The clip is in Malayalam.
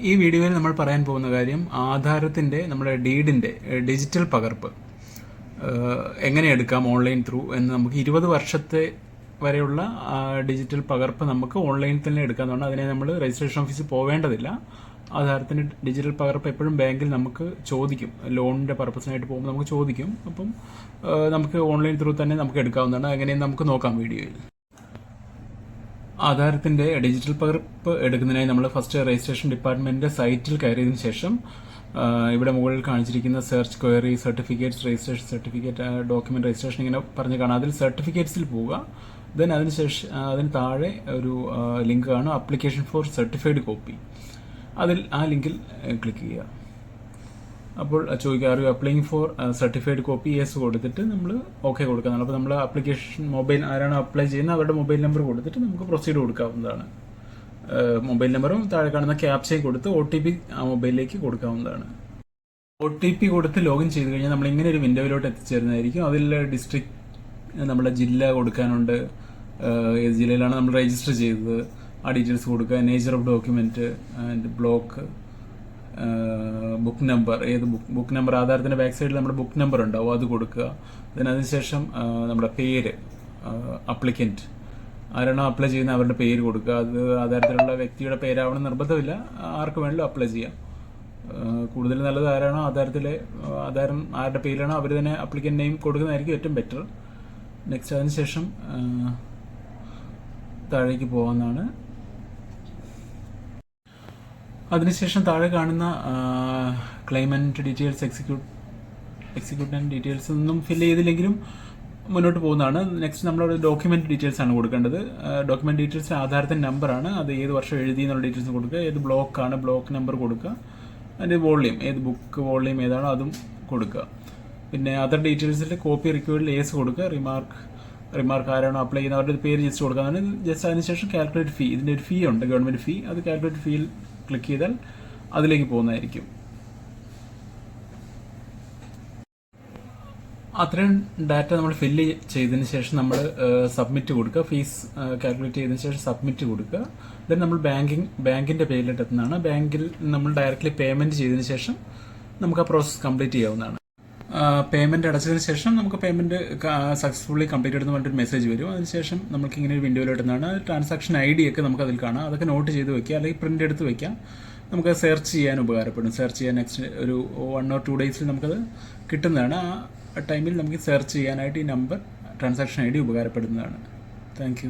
ഈ വീഡിയോയിൽ നമ്മൾ പറയാൻ പോകുന്ന കാര്യം ആധാരത്തിന്റെ നമ്മുടെ ഡീഡിന്റെ ഡിജിറ്റൽ പകർപ്പ്. എങ്ങനെ എടുക്കാം ഓൺലൈൻ ത്രൂ എന്ന് നമുക്ക് ഇരുപത് വർഷത്തെ വരെയുള്ള ഡിജിറ്റൽ പകർപ്പ് നമുക്ക് ഓൺലൈനിൽ തന്നെ എടുക്കാമെന്നാണ് അതിനെ നമ്മൾ രജിസ്ട്രേഷൻ ഓഫീസിൽ പോവേണ്ടതില്ല. ആധാരത്തിന്റെ ഡിജിറ്റൽ പകർപ്പ് എപ്പോഴും ബാങ്കിൽ നമുക്ക് ചോദിക്കും. ലോണിന്റെ പർപ്പസിനായിട്ട് പോകുമ്പോൾ നമുക്ക് ചോദിക്കും. അപ്പം നമുക്ക് ഓൺലൈൻ ത്രൂ തന്നെ നമുക്ക് എടുക്കാവുന്നതാണ്. എങ്ങനെയും നമുക്ക് നോക്കാം വീഡിയോയിൽ. ആധാരത്തിന്റെ ഡിജിറ്റൽ പകർപ്പ് എടുക്കുന്നതിനായി നമ്മൾ ഫസ്റ്റ് രജിസ്ട്രേഷൻ ഡിപ്പാർട്ട്മെന്റിന്റെ സൈറ്റിൽ കയറിയതിനു ശേഷം ഇവിടെ മുകളിൽ കാണിച്ചിരിക്കുന്ന search query certificates registration certificate document registration ഇങ്ങനെ പറഞ്ഞ് കാണാം. അതിൽ സർട്ടിഫിക്കറ്റ്സിൽ പോവുക. ദെൻ അതിനുശേഷം അതിന് താഴെ ഒരു ലിങ്ക് കാണും. ആപ്ലിക്കേഷൻ ഫോർ സർട്ടിഫൈഡ് കോപ്പി അതിൽ ആ ലിങ്കിൽ ക്ലിക്ക് ചെയ്യുക. അപ്പോൾ ചോദിക്കുക are you applying for certified copy yes കൊടുത്തിട്ട് നമ്മൾ ഓക്കെ കൊടുക്കുന്നതാണ് അപ്പോൾ നമ്മൾ അപ്ലിക്കേഷൻ മൊബൈൽ ആരാണോ അപ്ലൈ ചെയ്യുന്നത് അവരുടെ മൊബൈൽ നമ്പർ കൊടുത്തിട്ട് നമുക്ക് പ്രൊസീഡ് കൊടുക്കാവുന്നതാണ്. മൊബൈൽ നമ്പറും താഴെ കാണുന്ന ക്യാപ്ചയും കൊടുത്ത് ഒ ടി പി ആ മൊബൈലിലേക്ക് കൊടുക്കാവുന്നതാണ്. ഒ ടി പി കൊടുത്ത് ലോഗിൻ ചെയ്ത് കഴിഞ്ഞാൽ നമ്മൾ ഇങ്ങനെ ഒരു വിൻഡോയിലോട്ട് എത്തിച്ചേരുന്നതായിരിക്കും. അതിൽ ഡിസ്ട്രിക്ട് നമ്മുടെ ജില്ല കൊടുക്കാനുണ്ട്. ഏത് ജില്ലയിലാണ് നമ്മൾ രജിസ്റ്റർ ചെയ്തത്? ആ ഡീറ്റെയിൽസ് കൊടുക്കുക. Nature of document and block book number ഏത് ബുക്ക് ബുക്ക് നമ്പർ ആധാരത്തിന്റെ ബാക്ക് സൈഡിൽ നമ്മുടെ ബുക്ക് നമ്പർ ഉണ്ടാവും അത് കൊടുക്കുക. then അതിനുശേഷം നമ്മുടെ പേര് അപ്ലിക്കന്റ് ആരാണോ അപ്ലൈ ചെയ്യുന്ന അവരുടെ പേര് കൊടുക്കുക. അത് ആധാരത്തിലുള്ള വ്യക്തിയുടെ പേരാവണം നിർബന്ധമില്ല. ആർക്ക് വേണമെങ്കിലും അപ്ലൈ ചെയ്യാം. കൂടുതൽ നല്ലത് ആരാണോ ആധാരത്തിലെ ആധാരം ആരുടെ പേരാണോ അവർ തന്നെ അപ്ലിക്കന്റ് നെയിം കൊടുക്കുന്നതായിരിക്കും ഏറ്റവും ബെറ്റർ നെക്സ്റ്റ് അതിനുശേഷം താഴേക്ക് പോകാവുന്നതാണ്. അതിനുശേഷം താഴെ കാണുന്ന claimant details execute executant details ഒന്നും ഫില്ല് ചെയ്തില്ലെങ്കിലും മുന്നോട്ട് പോകുന്നതാണ്. നെക്സ്റ്റ് നമ്മളൊരു ഡോക്യുമെന്റ് ഡീറ്റെയിൽസ് ആണ് കൊടുക്കേണ്ടത്. ഡോക്യുമെന്റ് ഡീറ്റെയിൽസ് ആധാരത്തിന്റെ നമ്പറാണ് അത് ഏത് വർഷം എഴുതി എന്നുള്ള ഡീറ്റെയിൽസ് കൊടുക്കുക. ഏത് ബ്ലോക്കാണ് ബ്ലോക്ക് നമ്പർ കൊടുക്കുക. അതിന്റെ വോളിയം ഏത് ബുക്ക് വോളിയം ഏതാണോ അതും കൊടുക്കുക. പിന്നെ അതർ ഡീറ്റെയിൽസിൽ കോപ്പി റിക്വയർഡിൽ ഏസ് കൊടുക്കുക. റിമാർക്ക് റിമാർക്ക് ആരാണോ അപ്ലൈ ചെയ്യുന്ന അവരുടെ പേര് ജസ്റ്റ് കൊടുക്കുക. ജസ്റ്റ് അതിനുശേഷം കാൽക്കുലേറ്റ് ഫീ ഇതിന്റെ ഒരു ഫീ ഉണ്ട് ഗവൺമെന്റ് ഫീ അത് കാൽക്കുലേറ്റ് ഫീയിൽ ക്ലിക്ക് ചെയ്താൽ അതിലേക്ക് പോകുന്നതായിരിക്കും. അത്രയും ഡാറ്റ നമ്മൾ ഫില്ല് ചെയ്തതിന് ശേഷം നമ്മൾ സബ്മിറ്റ് കൊടുക്കുക. ഫീസ് കാൽക്കുലേറ്റ് ചെയ്തതിന് ശേഷം സബ്മിറ്റ് കൊടുക്കുക. ദെൻ നമ്മൾ ബാങ്കിങ് ബാങ്കിന്റെ പേരിലിട്ട് എത്തുന്നതാണ് ബാങ്കിൽ നമ്മൾ ഡയറക്റ്റ്ലി പേയ്മെന്റ് ചെയ്തതിന് ശേഷം നമുക്ക് ആ പ്രോസസ് കംപ്ലീറ്റ് ചെയ്യാവുന്നതാണ്. പേയ്മെന്റ് അടച്ചതിന് ശേഷം നമുക്ക് പേയ്മെന്റ് സക്സസ്ഫുള്ളി കംപ്ലീറ്റ് എന്ന് പറഞ്ഞിട്ട് മെസ്സേജ് വരും. അതിനുശേഷം നമുക്ക് ഇങ്ങനെ ഒരു വിൻഡോയിൽ ഇടുന്നതാണ്. ട്രാൻസാക്ഷൻ ഐ ഡി ഒക്കെ നമുക്ക് അതിൽ കാണാം. അതൊക്കെ നോട്ട് ചെയ്ത് വെക്കുക അല്ലെങ്കിൽ പ്രിന്റ് എടുത്ത് വെക്കാം. നമുക്ക് സെർച്ച് ചെയ്യാൻ ഉപകാരപ്പെടും. സെർച്ച് ചെയ്യാൻ നെക്സ്റ്റ് ഒരു വൺ ഓർ ടു ഡേയ്സിൽ നമുക്കത് കിട്ടുന്നതാണ്. ആ ടൈമിൽ നമുക്ക് സെർച്ച് ചെയ്യാനായിട്ട് ഈ നമ്പർ ട്രാൻസാക്ഷൻ ഐ ഡി ഉപകാരപ്പെടുന്നതാണ് താങ്ക്